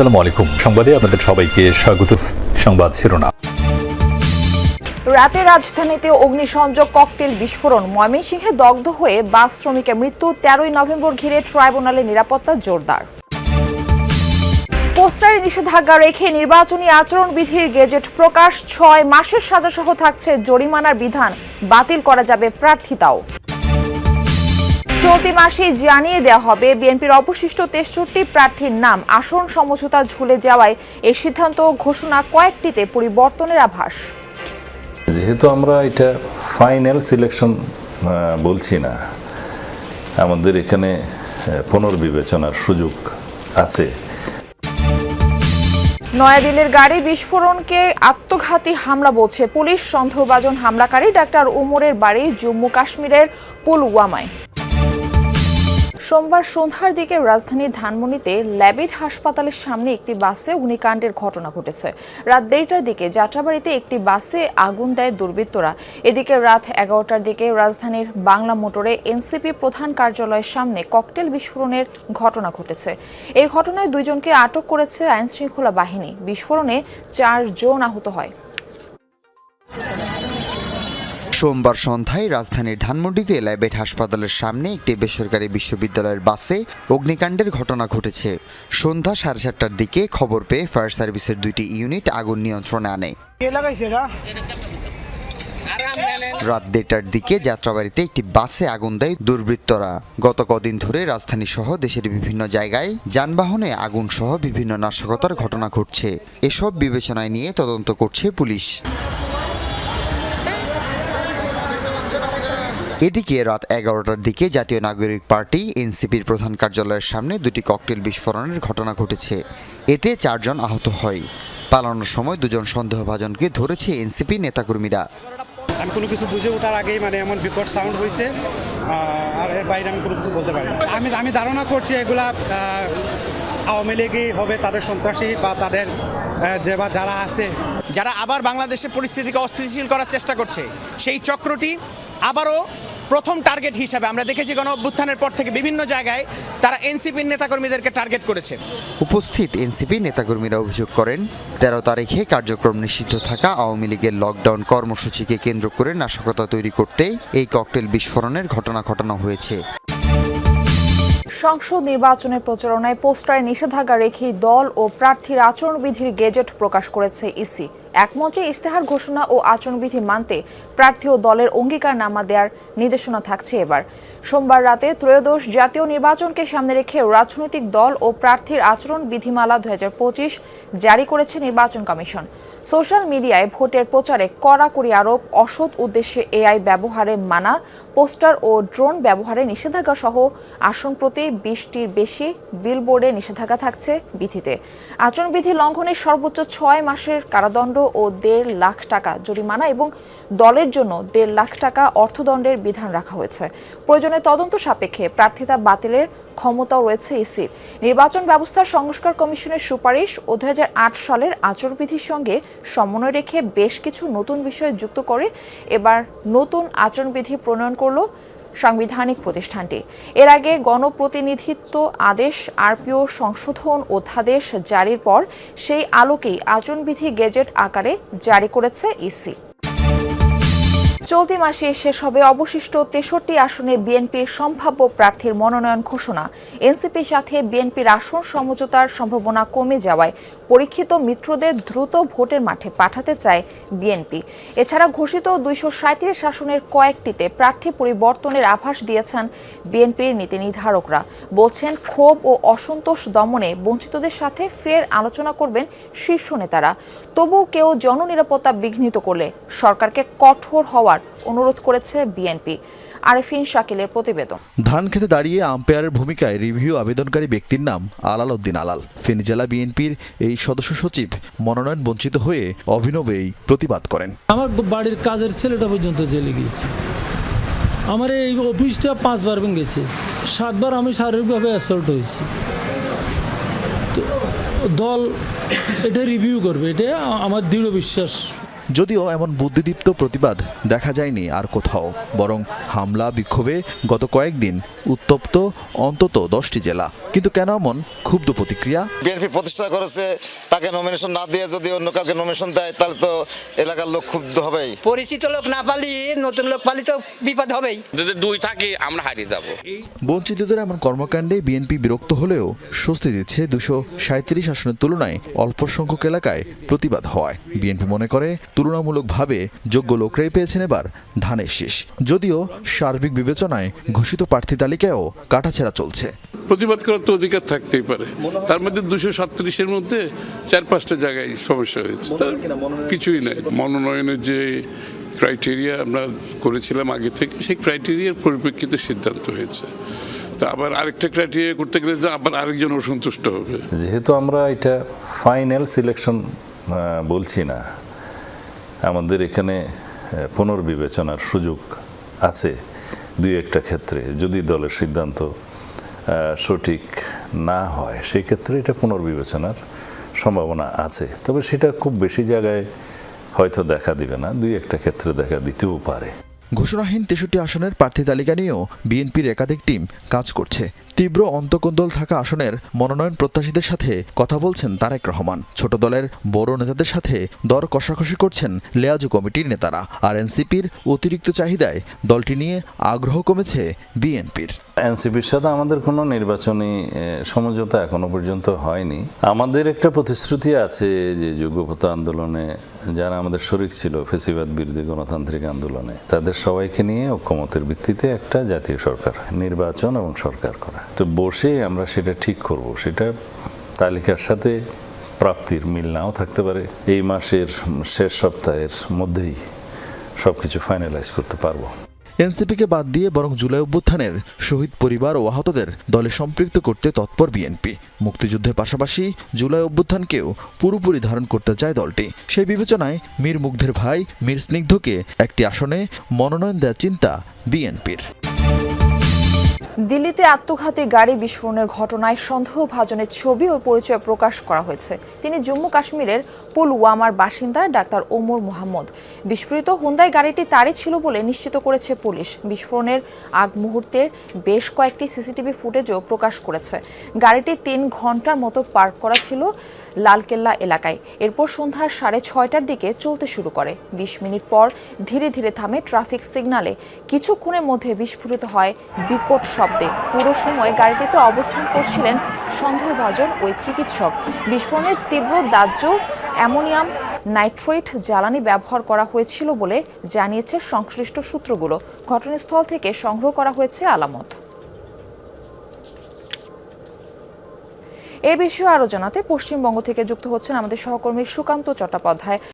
আসসালামু আলাইকুম। সংবাদে আপনাদের সবাইকে স্বাগত। সংবাদ শিরোনাম। রাতে রাজধানীতে অগ্নিসংযোগ, ককটেল বিস্ফোরণ। ময়মনসিংহে দগ্ধ হয়ে বাস শ্রমিকের মৃত্যু। তেরোই নভেম্বর ঘিরে ট্রাইব্যুনালে নিরাপত্তা জোরদার। পোস্টারে নিষেধাজ্ঞা রেখে নির্বাচনী আচরণবিধির গেজেট প্রকাশ। ছয় মাসের সাজাসহ থাকছে জরিমানার বিধান। বাতিল করা যাবে প্রার্থিতাও চলতি মাসে জানিয়ে দেওয়া হবে বিএনপির অবশিষ্ট তেষট্টি প্রার্থীর নাম। আসন সমঝোতা ঝুলে যাওয়ায় এই সিদ্ধান্ত ঘোষণা কয়েকটিতে পরিবর্তনের আভাস। যেহেতু আমরা এটা ফাইনাল সিলেকশন বলছি না আমাদের এখানে পুনর্বিবেচনার সুযোগ আছে। নয়াদিল্লির গাড়ি বিস্ফোরণকে আত্মঘাতী হামলা বলছে পুলিশ। সন্দেহভাজন হামলাকারী ডাক্তার উমরের বাড়ি জম্মু কাশ্মীরের পুলওয়ামায়। সোমবার সন্ধ্যার দিকে রাজধানীর ধানমন্ডিতে ল্যাবিড হাসপাতালের সামনে একটি বাসে অগ্নিকাণ্ডের ঘটনা ঘটেছে। রাত দেড়টার দিকে যাত্রাবাড়িতে একটি বাসে আগুন দেয় দুর্বৃত্তরা। এদিকে রাত এগারোটার দিকে রাজধানীর বাংলা মোটরে এনসিপি প্রধান কার্যালয়ের সামনে ককটেল বিস্ফোরণের ঘটনা ঘটেছে। এই ঘটনায় দুইজনকে আটক করেছে আইনশৃঙ্খলা বাহিনী। বিস্ফোরণে চার চারজন আহত হয়। সোমবার সন্ধ্যায় রাজধানীর ধানমন্ডিতে ল্যাবেট হাসপাতালের সামনে একটি বেসরকারি বিশ্ববিদ্যালয়ের বাসে অগ্নিকাণ্ডের ঘটনা ঘটেছে। সন্ধ্যা সাড়ে সাতটার দিকে খবর পেয়ে ফায়ার সার্ভিসের দুইটি ইউনিট আগুন নিয়ন্ত্রণে আনে। রাত দেড়টার দিকে যাত্রাবাড়িতে একটি বাসে আগুন দেয় দুর্বৃত্তরা। গত কদিন ধরে রাজধানী সহ দেশের বিভিন্ন জায়গায় যানবাহনে আগুন সহ বিভিন্ন নাশকতার ঘটনা ঘটছে। এসব বিবেচনায় নিয়ে তদন্ত করছে পুলিশ। এদিকে রাত এগারোটার দিকে জাতীয় নাগরিক পার্টি এনসিপির প্রধান কার্যালয়ের সামনে দুটি ককটেল বিস্ফোরণের ঘটনা ঘটেছে। এতে চারজন আহত হয়। পালানোর সময় দুজন সন্দেহভাজনকে ধরেছে এনসিপি নেতাকর্মীরা। আমি কোনো কিছু বুঝে ওঠার আগেই মানে এমন বিকট সাউন্ড হয়েছে আর এর বাইরে আমি কোনো কিছু বলতে পারি আমি আমি ধারণা করছি এগুলা আওয়ামী লীগই হবে তাদের সন্ত্রাসী বা তাদের যে বা যারা আছে। যারা আবার বাংলাদেশের পরিস্থিতিকে অস্থিতিশীল করার চেষ্টা করছে সেই চক্রটি আবারও প্রথম টার্গেট হিসাবে আমরা দেখেছি গণ অভ্যুত্থানের পর থেকে বিভিন্ন জায়গায় তারা এনসিপির নেতাকর্মীদেরকে টার্গেট করেছে। উপস্থিত এনসিপি নেতাকর্মীরা অভিযোগ করেন তেরো তারিখে কার্যক্রম নিষিদ্ধ থাকা আওয়ামী লীগের লকডাউন কর্মসূচিকে কেন্দ্র করে নাশকতা তৈরি করতেই এই ককটেল বিস্ফোরণের ঘটনা ঘটানো হয়েছে। সংসদ নির্বাচনের প্রচারণায় পোস্টারে নিষেধাজ্ঞা রেখে দল ও প্রার্থীর আচরণবিধির গেজেট প্রকাশ করেছে ইসি। একমঞ্চে ইস্তেহার ঘোষণা ও আচরণবিধি মানতে প্রার্থী ও দলের অঙ্গীকার নামা দেওয়ার নির্দেশনা থাকছে এবার। সোমবার রাতে ত্রয়োদশ জাতীয় নির্বাচনকে সামনে রেখে রাজনৈতিক দল ও প্রার্থীর আচরণ বিধিমালা দুই হাজার পঁচিশ জারি করেছে নির্বাচন কমিশন। সোশ্যাল মিডিয়ায় ভোটের প্রচারে কড়াকড়ি আরোপ, অসৎ উদ্দেশ্যে এআই ব্যবহারে মানা, পোস্টার ও ড্রোন ব্যবহারে নিষেধাজ্ঞা সহ আসন প্রতি বিশটির বেশি বিলবোর্ডে নিষেধাজ্ঞা থাকছে বিধিতে। আচরণবিধি লঙ্ঘনের সর্বোচ্চ ছয় মাসের কারাদণ্ড ও দেড় লাখ টাকা জরিমানা এবং দলের জন্য দেড় লাখ টাকা অর্থদণ্ডের বিধান রাখা হয়েছে। প্রয়োজনে তদন্ত সাপেক্ষে প্রার্থিতা বাতিলের ক্ষমতাও রয়েছে ইসির। নির্বাচন ব্যবস্থার সংস্কার কমিশনের সুপারিশ ও দু হাজার আট সালের আচরণবিধির সঙ্গে সমন্বয় রেখে বেশ কিছু নতুন বিষয় যুক্ত করে এবার নতুন আচরণবিধি প্রণয়ন করল সাংবিধানিক প্রতিষ্ঠানটি। এর আগে গণপ্রতিনিধিত্ব আদেশ, আরপিও, সংশোধন অধ্যাদেশ জারির পর সেই আলোকেই আচরণবিধি গেজেট আকারে জারি করেছে ইসি। চলতি মাসে শেষ হবে অবশিষ্ট তেষট্টি আসনে বিএনপির সম্ভাব্য প্রার্থীর মনোনয়ন ঘোষণা। এনসিপির সাথে বিএনপির আসন সমঝোতার সম্ভাবনা কমে যাওয়ায় পরীক্ষিত মিত্রদের দ্রুত ভোটের মাঠে পাঠাতে চায় বিএনপি। এছাড়া ঘোষিত দুইশো সাঁত্রিশ আসনের কয়েকটিতে প্রার্থী পরিবর্তনের আভাস দিয়েছেন বিএনপির নীতি নির্ধারকরা। বলছেন, ক্ষোভ ও অসন্তোষ দমনে বঞ্চিতদের সাথে ফের আলোচনা করবেন শীর্ষ নেতারা। তবুও কেউ জননিরাপত্তা বিঘ্নিত করলে সরকারকে কঠোর হওয়ার অনুরোধ করেছে বিএনপি। আরেফিন শাকিলের প্রতিবেদন। ধান খেতে দাঁড়িয়ে আম্পায়ারের ভূমিকায় রিভিউ আবেদনকারী ব্যক্তির নাম আলাল উদ্দিন আলাল। ফেনী জেলা বিএনপির এই সদস্য সচিব মনোনয়ন বঞ্চিত হয়ে অভিনবে এই প্রতিবাদ করেন। আমার বাড়ির কাজের ছেলেটা পর্যন্ত জেলে গিয়েছে। আমার এই অফিসটা পাঁচবার ভেঙেছে। সাতবার আমি শারীরিকভাবে অ্যাসল্ট হয়েছি। তো দল এটা রিভিউ করবে এটা আমার দৃঢ় বিশ্বাস। যদিও এমন বুদ্ধিদীপ্ত প্রতিবাদ দেখা যায়নি আর কোথাও, বরং হামলা, বিক্ষোভে গত কয়েকদিন উত্তপ্ত অন্তত দশটি জেলা। কিন্তু কেন এমন ক্ষুব্ধ প্রতিক্রিয়া? বিএনপি প্রতিষ্ঠা করেছে তাকে নমিনেশন না দিয়ে যদি অন্য কাউকে নমিনেশন দেয় তাহলে তো এলাকার লোক ক্ষুব্ধ হবেই। পরিচিত লোক না পালি নতুন লোক পালি তো বিপদ হবেই। যদি দুই থাকি আমরা হারিয়ে যাব। বঞ্চিতদের এমন কর্মকাণ্ডে বিএনপি বিরক্ত হলেও স্বস্তি দিচ্ছে দুশো সাঁত্রিশ আসনের তুলনায় অল্প সংখ্যক এলাকায় প্রতিবাদ হওয়ায়। বিএনপি মনে করে তুলনামূলকভাবে যোগ্য লোকরাই পেয়েছেন এবার ধানের শীষ। যদিও সার্বিক বিবেচনায় ঘোষিত প্রার্থী তালিকায়ও কাটাছেড়া চলছে। প্রতিবাদ করার তো অধিকার থাকতেই পারে। তার মধ্যে দুশো সাতত্রিশের মধ্যে চার পাঁচটা জায়গায় সমস্যা হয়েছে। তার কিছুই নাই। মনোনয়নের যে ক্রাইটেরিয়া আমরা করেছিলাম আগে থেকে সেই ক্রাইটেরিয়ার পরিপ্রেক্ষিতে সিদ্ধান্ত হয়েছে। তা আবার আরেকটা ক্রাইটেরিয়া করতে গেলে তো আবার আরেকজন অসন্তুষ্ট হবে। যেহেতু আমরা এটা ফাইনাল সিলেকশন বলছি না আমাদের এখানে পুনর্বিবেচনার সুযোগ আছে দুই একটা ক্ষেত্রে যদি দলের সিদ্ধান্ত সঠিক না হয়, সেক্ষেত্রে এটা পুনর্বিবেচনার সম্ভাবনা আছে। তবে সেটা খুব বেশি জায়গায় হয়তো দেখা দিবে না, দুই একটা ক্ষেত্রে দেখা দিতেও পারে। ঘোষণাহীন তেষট্টি আসনের প্রার্থী তালিকা নিয়েও বিএনপির একাধিক টিম কাজ করছে। তীব্র অন্তকোন্দল থাকা আসনের মনোনয়ন প্রত্যাশীদের সাথে কথা বলছেন তারেক রহমান। ছোট দলের বড় নেতাদের সাথে দর কষাকষি করছেন লেয়াজু কমিটির নেতারা। আর এনসিপির অতিরিক্ত চাহিদায় দলটি নিয়ে আগ্রহ কমেছে বিএনপির। এনসিপির সাথে আমাদের কোনো নির্বাচনী সমঝোতা এখনও পর্যন্ত হয়নি। আমাদের একটা প্রতিশ্রুতি আছে যে যোগ্যপতা আন্দোলনে যারা আমাদের শরিক ছিল, ফেসিবাদ বিরোধী গণতান্ত্রিক আন্দোলনে, তাদের সবাইকে নিয়ে ঐক্যমতের ভিত্তিতে একটা জাতীয় সরকার, নির্বাচন এবং সরকার করা। তো বসে আমরা সেটা ঠিক করব। সেটা তালিকার সাথে প্রাপ্তির মিল নাও থাকতে পারে। এই মাসের শেষ সপ্তাহের মধ্যেই সব কিছু ফাইনালাইজ করতে পারব। এনসিপিকে বাদ দিয়ে বরং জুলাই অভ্যুত্থানের শহীদ পরিবার ও আহতদের দলে সম্পৃক্ত করতে তৎপর বিএনপি। মুক্তিযুদ্ধের পাশাপাশি জুলাই অভ্যুত্থানকেও পুরোপুরি ধারণ করতে চায় দলটি। সেই বিবেচনায় মীর মুগ্ধের ভাই, মীর স্নিগ্ধকে একটি আসনে মনোনয়ন দেওয়ার চিন্তা বিএনপির। দিল্লিতে আত্মঘাতী গাড়ি বিস্ফোরণের ঘটনায় সন্দেহভাজনের ছবি ও পরিচয় প্রকাশ করা হয়েছে। তিনি জম্মু কাশ্মীরের পুলওয়ামার বাসিন্দা ডাক্তার ওমর মোহাম্মদ। বিস্ফোরিত হুন্দাই গাড়িটি তারই ছিল বলে নিশ্চিত করেছে পুলিশ। বিস্ফোরণের আগ মুহূর্তের বেশ কয়েকটি সিসিটিভি ফুটেজও প্রকাশ করেছে। গাড়িটি তিন ঘণ্টার মতো পার্ক করা ছিল লালকেল্লা এলাকায়। এরপর সন্ধ্যা সাড়ে ছয়টার দিকে চলতে শুরু করে। বিশ মিনিট পর ধীরে ধীরে থামে ট্রাফিক সিগনালে। কিছুক্ষণের মধ্যে বিস্ফোরিত হয় বিকট শব্দে। পুরো সময় গাড়িটিতে অবস্থান করছিলেন সন্দেহভাজন ওই চিকিৎসক। বিস্ফোরণের তীব্র দাহ্য অ্যামোনিয়াম নাইট্রেট জ্বালানি ব্যবহার করা হয়েছিল বলে জানিয়েছে সংশ্লিষ্ট সূত্রগুলো। ঘটনাস্থল থেকে সংগ্রহ করা হয়েছে আলামত। এ বিষয়ে আরও জানাতে পশ্চিমবঙ্গ থেকে যুক্ত হচ্ছেন আমাদের সহকর্মী সুকান্ত চট্টোপাধ্যায়।